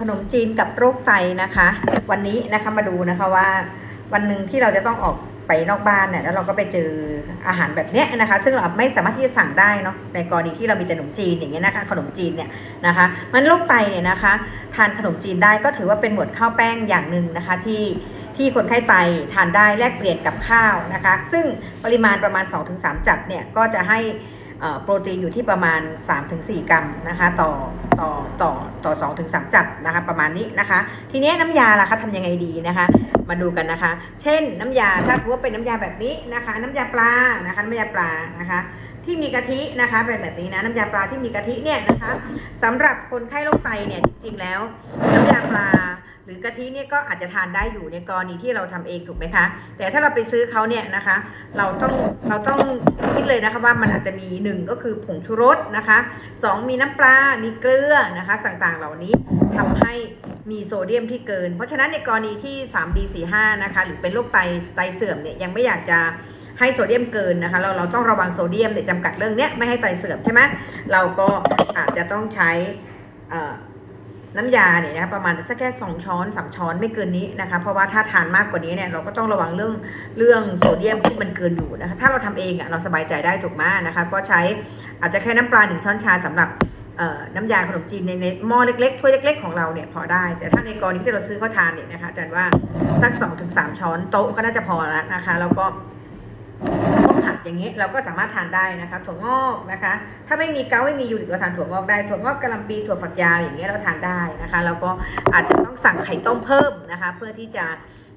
ขนมจีนกับโรคไตนะคะ วันนี้นะคะมาดูนะคะว่า วันหนึ่งที่เราจะต้องออกไปนอกบ้านเนี่ยแล้วเราก็ไปเจออาหารแบบเนี้ยนะคะ ซึ่งเราไม่สามารถที่จะสั่งได้เนาะในกรณีที่เรามีแต่ขนมจีนอย่างเงี้ยนะคะขนมจีนเนี่ยนะคะมันโรคไตเนี่ยนะคะ ทานขนมจีนได้ก็ถือว่าเป็นหมวดข้าวแป้งอย่างหนึ่งนะคะที่ที่คนไข้ไตทานได้แลกเปลี่ยนกับข้าวนะคะ ซึ่งปริมาณประมาณ 2-3 จับเนี่ยก็จะให้ โปรตีนอยู่ที่ประมาณ 3-4 กรัมนะคะ ต่อต่อต่อต่อ2ถึง3จับนะคะ ประมาณนี้นะคะ ทีนี้น้ำยาล่ะคะทำยังไงดีนะคะ มาดูกันนะคะ เช่นน้ำยาถ้าสมมติว่าเป็นน้ำยาแบบนี้นะคะ น้ำยาปลานะคะน้ำยาปลานะคะ ที่มีกะทินะคะ เป็นแบบนี้นะน้ำยาปลาที่มีกะทิเนี่ยนะคะสำหรับคนไข้โรคไตเนี่ยจริงๆแล้ว น้ำยาปลา รือกะทิเนี่ยก็อาจจะทานได้อยู่ในกรณีที่เราทำเองถูกไหมคะ แต่ถ้าเราไปซื้อเขาเนี่ยนะคะ เราต้องเราต้องคิดเลยนะคะว่ามันอาจจะมีหนึ่งก็คือผงชูรสนะคะสองมีน้ำปลา มีเกลือนะคะต่างๆเหล่านี้ทำให้มีโซเดียมที่เกิน เพราะฉะนั้นในกรณีที่ 3B45 นะคะหรือเป็นโรคไตไตเสื่อมเนี่ยยังไม่อยากจะให้โซเดียมเกินนะคะเราเราต้องระวังโซเดียมเนี่ยจำกัดเรื่องเนี้ยไม่ให้ไตเสื่อมใช่ไหมเราก็อาจจะต้องใช้ น้ำยาเนี่ยนะประมาณสักแค่สองช้อนสามช้อนไม่เกินนี้นะคะ เพราะว่าถ้าทานมากกว่านี้เนี่ยเราก็ต้องระวังเรื่องเรื่องโซเดียมที่มันเกินอยู่นะคะ ถ้าเราทำเองอะ่ะเราสบายใจได้ถูกไหมนะคะ ก็ใช้อาจจะแค่น้ำปลาหนึ่งช้อนชาสำหรับน้ำยาขนมจีนในในหม้อเล็กๆถ้วยเล็ก ๆของเราเนี่ยพอได้ แต่ถ้าในกรณีที่เราซื้อเขาทานเนี่ยนะคะอาจารย์ว่าสักสองถึงสามช้อนโต๊ะก็น่าจะพอแล้วนะคะ แล้วก็ พวกผักอย่างนี้เราก็สามารถทานได้นะคะถั่วงอกนะคะ ถ้าไม่มีเกาไม่มียูริกเราทานถั่วงอกได้ถั่วงอกกะหล่ำปีถั่วฝักยาวอย่างเงี้ยเราทานได้นะคะ แล้วก็อาจจะต้องสั่งไข่ต้มเพิ่มนะคะ เพื่อที่จะ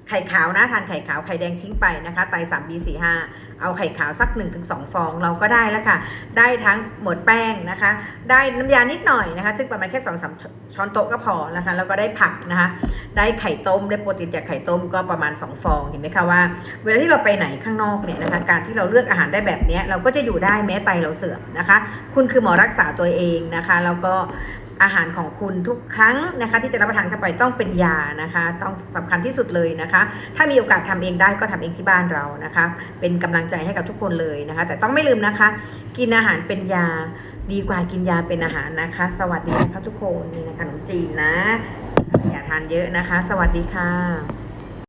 ไข่ขาวนะทานไข่ขาวไข่แดงทิ้งไปนะคะไตสามบีสี่ห้าเอาไข่ขาวสัก1นถึงสฟองเราก็ได้แล้วค่ะ ได้ทั้งหมดแป้งนะคะ ได้น้ำยานิดหน่อยนะคะ ซึ่งประมาณแค่สองสามช้อนโต๊ะก็พอนะคะ แล้วก็ได้ผักนะคะ ได้ไข่ต้มได้โปรตีนจากไข่ต้มก็ประมาณ 2 ฟองเห็นไหมคะว่า เวลาที่เราไปไหนข้างนอกเนี่ยนะคะการที่เราเลือกอาหารได้แบบนี้เราก็จะอยู่ได้แม้ไตเราเสื่อมนะคะ คุณคือหมอรักษาตัวเองนะคะแล้วก็อาหารของคุณทุกครั้งนะคะ ที่จะรับประทานเข้าไปต้องเป็นยานะคะ ต้องสำคัญที่สุดเลยนะคะ ถ้ามีโอกาสทำเองได้ก็ทำเองที่บ้านเรานะคะ เป็นกำลังใจให้กับทุกคนเลยนะคะ แต่ต้องไม่ลืมนะคะ กินอาหารเป็นยาดีกว่ากินยาเป็นอาหารนะคะ สวัสดีนะคะทุกคนนี่นะคะขนมจีนนะ อย่าทานเยอะนะคะ สวัสดีค่ะ